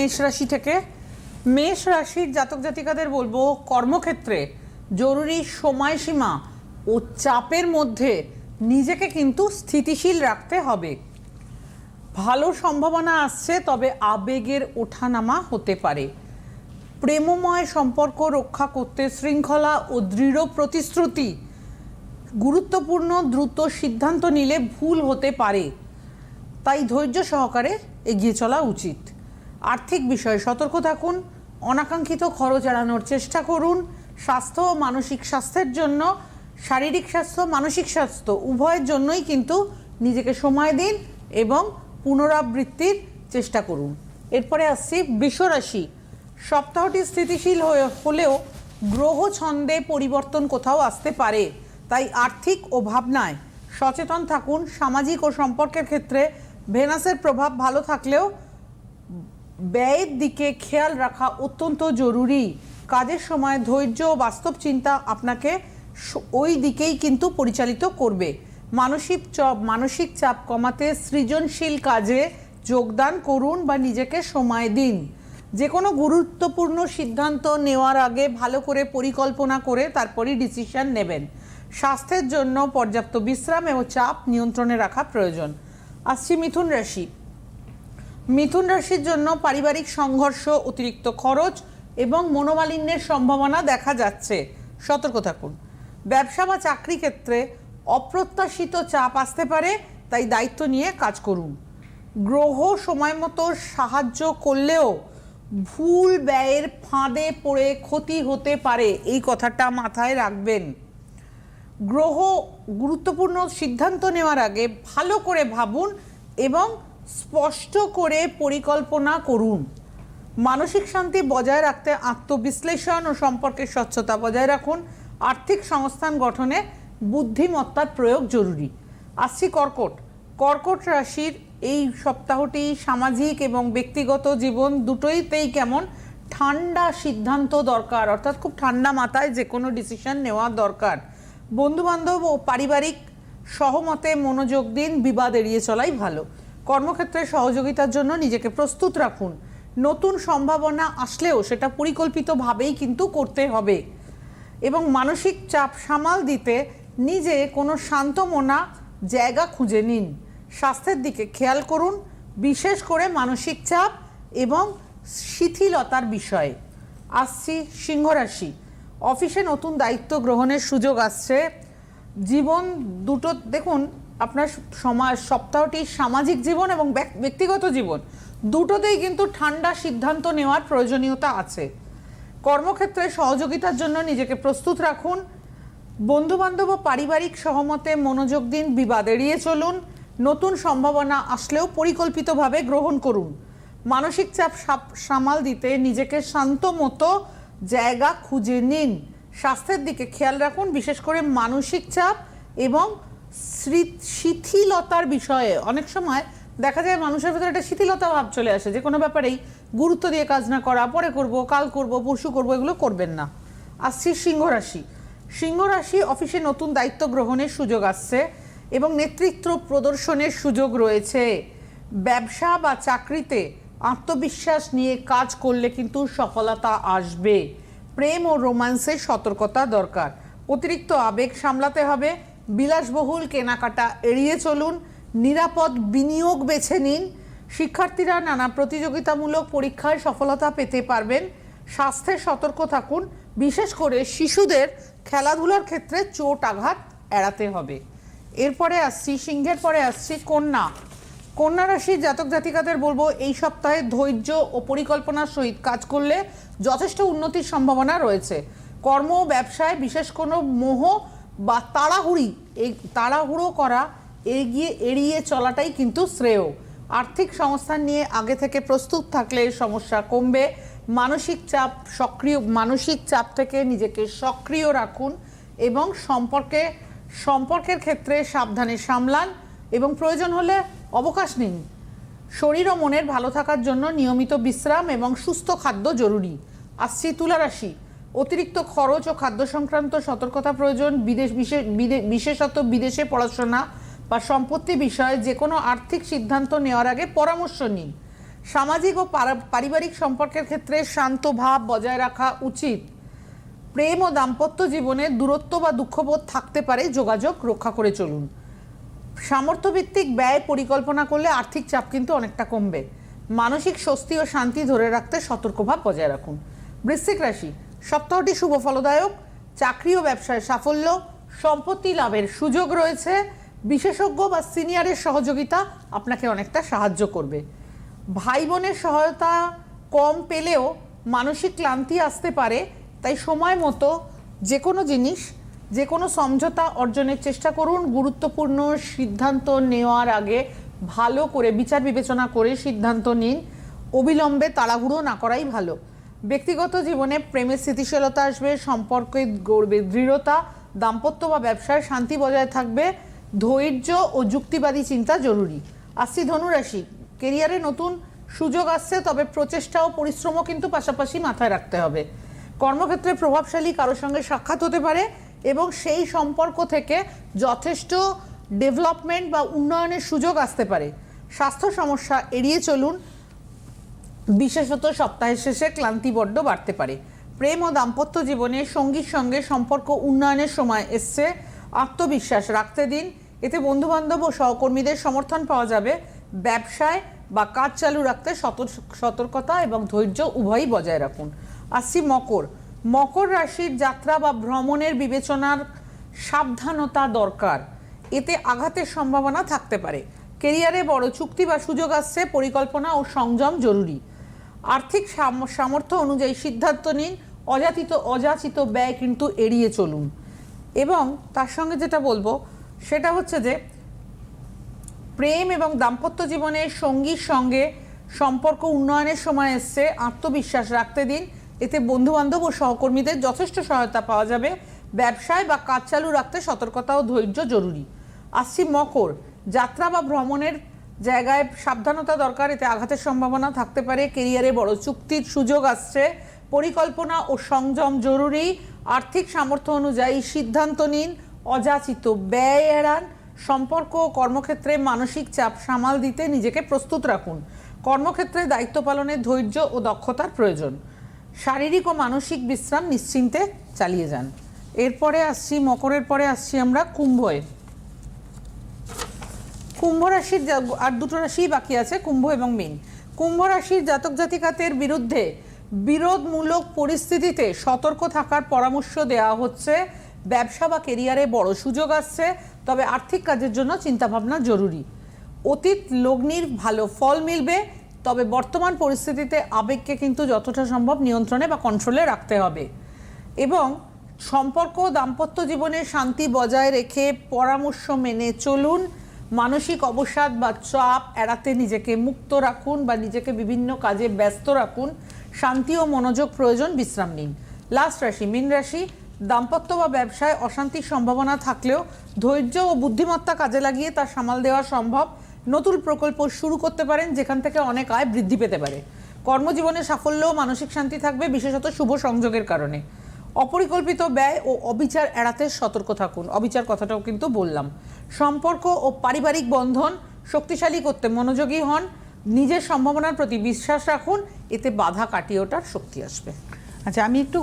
মেষ রাশি থেকে, মেষ রাশির জাতক জাতিকাদের বলব, কর্মক্ষেত্রে জরুরি সময়সীমা ও চাপের মধ্যে নিজেকে কিন্তু স্থিতিশীল রাখতে হবে। ভালো সম্ভাবনা আসছে, তবে আবেগের ওঠানামা হতে পারে। প্রেমময় সম্পর্ক রক্ষা করতে শৃঙ্খলা ও দৃঢ় প্রতিশ্রুতি গুরুত্বপূর্ণ, দ্রুত সিদ্ধান্ত নিলে ভুল হতে পারে। তাই ধৈর্য সহকারে এগিয়ে চলা উচিত। আর্থিক বিষয়ে সতর্ক থাকুন, অনাকাঙ্ক্ষিত খরচ এড়ানোর চেষ্টা করুন, স্বাস্থ্য ও মানসিক স্বাস্থ্যের জন্য, শারীরিক স্বাস্থ্য, মানসিক স্বাস্থ্য উভয়ের জন্যই কিন্তু নিজেকে সময় দিন এবং পুনরাবৃত্তির চেষ্টা করুন। এরপরে আসছি বৃষরাশি। সপ্তাহটি স্থিতিশীল হয়ে হলেও গ্রহ ছন্দে পরিবর্তন কোথাও আসতে পারে, তাই আর্থিক ও ভাবনায় সচেতন থাকুন। সামাজিক ও সম্পর্কের ক্ষেত্রে ভেনাসের প্রভাব ভালো থাকলেও ব্যয়ের দিকে খেয়াল রাখা অত্যন্ত জরুরি। কাজের সময় ধৈর্য বাস্তব চিন্তা আপনাকে ওই দিকেই কিন্তু পরিচালিত করবে। মানসিক চাপ মানসিক চাপ কমাতে সৃজনশীল কাজে যোগদান করুন বা নিজেকে সময় দিন। যে কোনো গুরুত্বপূর্ণ সিদ্ধান্ত নেওয়ার আগে ভালো করে পরিকল্পনা করে তারপরই ডিসিশন নেবেন। স্বাস্থ্যের জন্য পর্যাপ্ত বিশ্রাম এবং চাপ নিয়ন্ত্রণে রাখা প্রয়োজন। আসছি মিথুন রাশি। মিথুন রাশির জন্য পারিবারিক সংঘর্ষ, অতিরিক্ত খরচ এবং মনোমালিন্যের সম্ভাবনা দেখা যাচ্ছে। সতর্ক থাকুন। ব্যবসা বা চাকরি ক্ষেত্রে অপ্রত্যাশিত চাপ আসতে পারে, তাই দায়িত্ব নিয়ে কাজ করুন। গ্রহ সময় মতো সাহায্য করলেও ভুল ব্যয়ের ফাঁদে পড়ে ক্ষতি হতে পারে, এই কথাটা মাথায় রাখবেন। গ্রহ গুরুত্বপূর্ণ সিদ্ধান্ত নেওয়ার আগে ভালো করে ভাবুন এবং স্পষ্ট করে পরিকল্পনা করুন। মানসিক শান্তি বজায় রাখতে আত্মবিশ্লেষণ ও সম্পর্কের স্বচ্ছতা বজায় রাখুন। আর্থিক সংস্থান গঠনে বুদ্ধিমত্তার প্রয়োগ জরুরি। আসছি কর্কট। কর্কট রাশির এই সপ্তাহটি সামাজিক এবং ব্যক্তিগত জীবন দুটোইতেই কেমন? ঠান্ডা সিদ্ধান্ত দরকার, অর্থাৎ খুব ঠান্ডা মাথায় যে কোনো ডিসিশন নেওয়া দরকার। বন্ধুবান্ধব ও পারিবারিক সহমতে মনোযোগ দিন, বিবাদ এড়িয়ে চলাই ভালো। কর্মক্ষেত্রে সহযোগিতার জন্য নিজেকে প্রস্তুত রাখুন। নতুন সম্ভাবনা আসলেও সেটা পরিকল্পিতভাবেই কিন্তু করতে হবে। এবং মানসিক চাপ সামাল দিতে নিজে কোনো শান্তমনা জায়গা খুঁজে নিন। স্বাস্থ্যের দিকে খেয়াল করুন, বিশেষ করে মানসিক চাপ এবং শিথিলতার বিষয়ে। আসছি সিংহরাশি। অফিসে নতুন দায়িত্ব গ্রহণের সুযোগ আসছে। জীবন দুটো, দেখুন আপনার সমাজ সপ্তাহটি সামাজিক জীবন এবং ব্যক- ব্যক্তিগত জীবন, দুটোতেই কিন্তু ঠান্ডা সিদ্ধান্ত নেওয়ার প্রয়োজনীয়তা আছে। কর্মক্ষেত্রে সহযোগিতার জন্য নিজেকে প্রস্তুত রাখুন। বন্ধুবান্ধব ও পারিবারিক সহমতে মনোযোগ দিন, বিবাদ এড়িয়ে চলুন। নতুন সম্ভাবনা আসলেও পরিকল্পিতভাবে গ্রহণ করুন। মানসিক চাপ সামাল দিতে নিজেকে শান্ত মতো জায়গা খুঁজে নিন। স্বাস্থ্যের দিকে খেয়াল রাখুন, বিশেষ করে মানসিক চাপ এবং শিথিলতার বিষয়ে অনেক সময় দেখা যায় মানুষের ভেতরে একটা শিথিলতা ভাব চলে আসে, যে কোনো ব্যাপারেই গুরুত্ব দিয়ে কাজ না করা, পরে করব, কাল করব, পরশু করব, এগুলো করবেন না। আসছি সিংহ রাশি। সিংহ রাশি অফিসে নতুন দায়িত্ব গ্রহণের সুযোগ আসছে এবং নেতৃত্ব প্রদর্শনের সুযোগ রয়েছে। ব্যবসা বা চাকরিতে আত্মবিশ্বাস নিয়ে কাজ করলে কিন্তু সফলতা আসবে। প্রেম ও রোমান্সের সতর্কতা দরকার। অতিরিক্ত আবেগ সামলাতে হবে। বিলাসবহুল কেনাকাটা এড়িয়ে চলুন, নিরাপদ বিনিয়োগ বেছে নিন। শিক্ষার্থীরা নানা প্রতিযোগিতামূলক পরীক্ষায় সফলতা পেতে পারবেন। স্বাস্থ্যের সতর্ক থাকুন, বিশেষ করে শিশুদের খেলাধুলার ক্ষেত্রে চোট আঘাত এড়াতে হবে। এরপরে আসছি, সিংহের পরে আসছি, কন্যা। কন্যা রাশির জাতক জাতিকাদের বলব, এই সপ্তাহে ধৈর্য ও পরিকল্পনার সহিত কাজ করলে যথেষ্ট উন্নতির সম্ভাবনা রয়েছে। কর্ম, ব্যবসায় বিশেষ কোনো মোহ বা তাড়াহুড়ি, এই তাড়াহুড়ো করা এগিয়ে এড়িয়ে চলাটাই কিন্তু শ্রেয়। আর্থিক সংস্থান নিয়ে আগে থেকে প্রস্তুত থাকলে সমস্যা কমবে। মানসিক চাপ সক্রিয়, মানসিক চাপ থেকে নিজেকে সক্রিয় রাখুন এবং সম্পর্কে, সম্পর্কের ক্ষেত্রে সাবধানে সামলান এবং প্রয়োজন হলে অবকাশ নিন। শরীর ও মনের ভালো থাকার জন্য নিয়মিত বিশ্রাম এবং সুস্থ খাদ্য জরুরি। আসছি তুলা রাশি অতিরিক্ত খরচ ও খাদ্য সংক্রান্ত সতর্কতা প্রয়োজন, বিদেশ বিশেষ বিশেষত বিদেশে পড়াশোনা বা সম্পত্তি বিষয়ে যে কোনো আর্থিক সিদ্ধান্ত নেওয়ার আগে পরামর্শ নিন। সামাজিক ও পারিবারিক সম্পর্কের ক্ষেত্রে শান্ত ভাব বজায় রাখা উচিত। প্রেম ও দাম্পত্য জীবনে দূরত্ব বা দুঃখবোধ থাকতে পারে, যোগাযোগ রক্ষা করে চলুন। সামর্থ্যভিত্তিক ব্যয় পরিকল্পনা করলে আর্থিক চাপ কিন্তু অনেকটা কমবে। মানসিক স্বস্তি ও শান্তি ধরে রাখতে সতর্কভাব বজায় রাখুন। বৃশ্চিক রাশি সপ্তাহটি শুভ ফলদায়ক চাকরি ও ব্যবসায় সাফল্য, সম্পত্তি লাভের সুযোগ রয়েছে, বিশেষজ্ঞ বা সিনিয়রের সহযোগিতা আপনাকে অনেকটা সাহায্য করবে। ভাই বোনের সহায়তা কম পেলেও মানসিক ক্লান্তি আসতে পারে, তাই সময় মতো যে কোনো জিনিস যে কোনো সমঝোতা অর্জনের চেষ্টা করুন। গুরুত্বপূর্ণ সিদ্ধান্ত নেওয়ার আগে ভালো করে বিচার বিবেচনা করে সিদ্ধান্ত নিন। অবিলম্বে তাড়াহুড়ো না করাই ভালো। ব্যক্তিগত জীবনে প্রেমের স্থিতিশীলতা আসবে সম্পর্কে গড়বে দৃঢ়তা, দাম্পত্য বা ব্যবসায় শান্তি বজায় থাকবে, ধৈর্য ও যুক্তিবাদী চিন্তা জরুরি। আসছি ধনুরাশি, কেরিয়ারে নতুন সুযোগ আসছে, তবে প্রচেষ্টা ও পরিশ্রমও কিন্তু পাশাপাশি মাথায় রাখতে হবে। কর্মক্ষেত্রে প্রভাবশালী কারোর সঙ্গে সাক্ষাৎ হতে পারে এবং সেই সম্পর্ক থেকে যথেষ্ট ডেভেলপমেন্ট বা উন্নয়নের সুযোগ আসতে পারে। স্বাস্থ্য সমস্যা এড়িয়ে চলুন বিশেষত সপ্তাহের শেষে ক্লান্তি বড্ড বাড়তে পারে। প্রেম ও দাম্পত্য জীবনে সঙ্গীর সঙ্গে সম্পর্ক উন্নয়নের সময় এসছে আত্মবিশ্বাস রাখতে দিন। এতে বন্ধুবান্ধব ও সহকর্মীদের সমর্থন পাওয়া যাবে। ব্যবসায় বা কাজ চালু রাখতে সতর্কতা এবং ধৈর্য উভয়ই বজায় রাখুন। আসছি মকর। মকর রাশির যাত্রা বা ভ্রমণের বিবেচনার সাবধানতা দরকার। এতে আঘাতের সম্ভাবনা থাকতে পারে। কেরিয়ারে বড় চুক্তি বা সুযোগ আসছে, পরিকল্পনা ও সংযম জরুরি। আর্থিক সাম- সামর্থ্য অনুযায়ী সিদ্ধান্ত নিন, অযাচিত অযাচিত ব্যয় কিন্তু এড়িয়ে চলুন। এবং তার সঙ্গে যেটা বলব, সেটা হচ্ছে যে, প্রেম এবং দাম্পত্য জীবনে সঙ্গীর সঙ্গে সম্পর্ক উন্নয়নের সময় এসছে, আত্মবিশ্বাস রাখতে দিন। এতে বন্ধুবান্ধব ও সহকর্মীদের যথেষ্ট সহায়তা পাওয়া যাবে। ব্যবসায় বা কাজ চালু রাখতে সতর্কতা ও ধৈর্য জরুরি। আসছি মকর, যাত্রা বা ভ্রমণের জায়গায় সাবধানতা দরকার, এতে আঘাতের সম্ভাবনা থাকতে পারে, কেরিয়ারে বড় চুক্তির সুযোগ আসছে। পরিকল্পনা ও সংযম জরুরি। আর্থিক সামর্থ্য অনুযায়ী সিদ্ধান্ত নিন। অযাচিত ব্যয় এড়ান। সম্পর্ক ও কর্মক্ষেত্রে মানসিক চাপ সামাল দিতে নিজেকে প্রস্তুত রাখুন। কর্মক্ষেত্রে দায়িত্ব পালনে ধৈর্য ও দক্ষতার প্রয়োজন। শারীরিক ও মানসিক বিশ্রাম নিশ্চিন্তে চালিয়ে যান। এরপরে আসছি, মকরের পরে আসছি আমরা কুম্ভয়ে। কুম্ভ রাশির আর দুটো রাশি বাকি আছে, কুম্ভ এবং মীন। কুম্ভ রাশির জাতক জাতিকাদের বিরুদ্ধে বিরোধমূলক পরিস্থিতিতে সতর্ক থাকার পরামর্শ দেওয়া হচ্ছে। ব্যবসা বা কেরিয়ারে বড় সুযোগ আসছে, তবে আর্থিক কাজের জন্য চিন্তাভাবনা জরুরি। অতীত লগ্নির ভালো ফল মিলবে, তবে বর্তমান পরিস্থিতিতে আবেগকে কিন্তু যতটা সম্ভব নিয়ন্ত্রণে বা কন্ট্রোলে রাখতে হবে। এবং সম্পর্ক দাম্পত্য জীবনে শান্তি বজায় রেখে পরামর্শ মেনে চলুন। মানসিক অবসাদ বা চাপ এড়াতে নিজেকে মুক্ত রাখুন বা নিজেকে বিভিন্ন কাজে ব্যস্ত রাখুন। শান্তি ও মনোযোগ প্রয়োজন, বিশ্রাম নিন। লাস্ট রাশি, মীন রাশি, দাম্পত্য বা ব্যবসায় অশান্তির সম্ভাবনা থাকলেও ধৈর্য ও বুদ্ধিমত্তা কাজে লাগিয়ে তা সামাল দেওয়া সম্ভব। নতুন প্রকল্প শুরু করতে পারেন, যেখান থেকে অনেক আয় বৃদ্ধি পেতে পারে। কর্মজীবনে সাফল্য মানসিক শান্তি থাকবে, বিশেষত শুভ সংযোগের কারণে। অপরিকল্পিত ব্যয় ও অবিচার এড়াতে সতর্ক থাকুন। অবিচার কথাটাও কিন্তু বললাম। সম্পর্ক ও পারিবারিক বন্ধন শক্তিশালী করতে মনোযোগী হন। নিজের সম্ভাবনার প্রতি বিশ্বাস রাখুন। এতে বাধা কাটিয়ে ওঠার শক্তি আসবে। আচ্ছা আমি একটু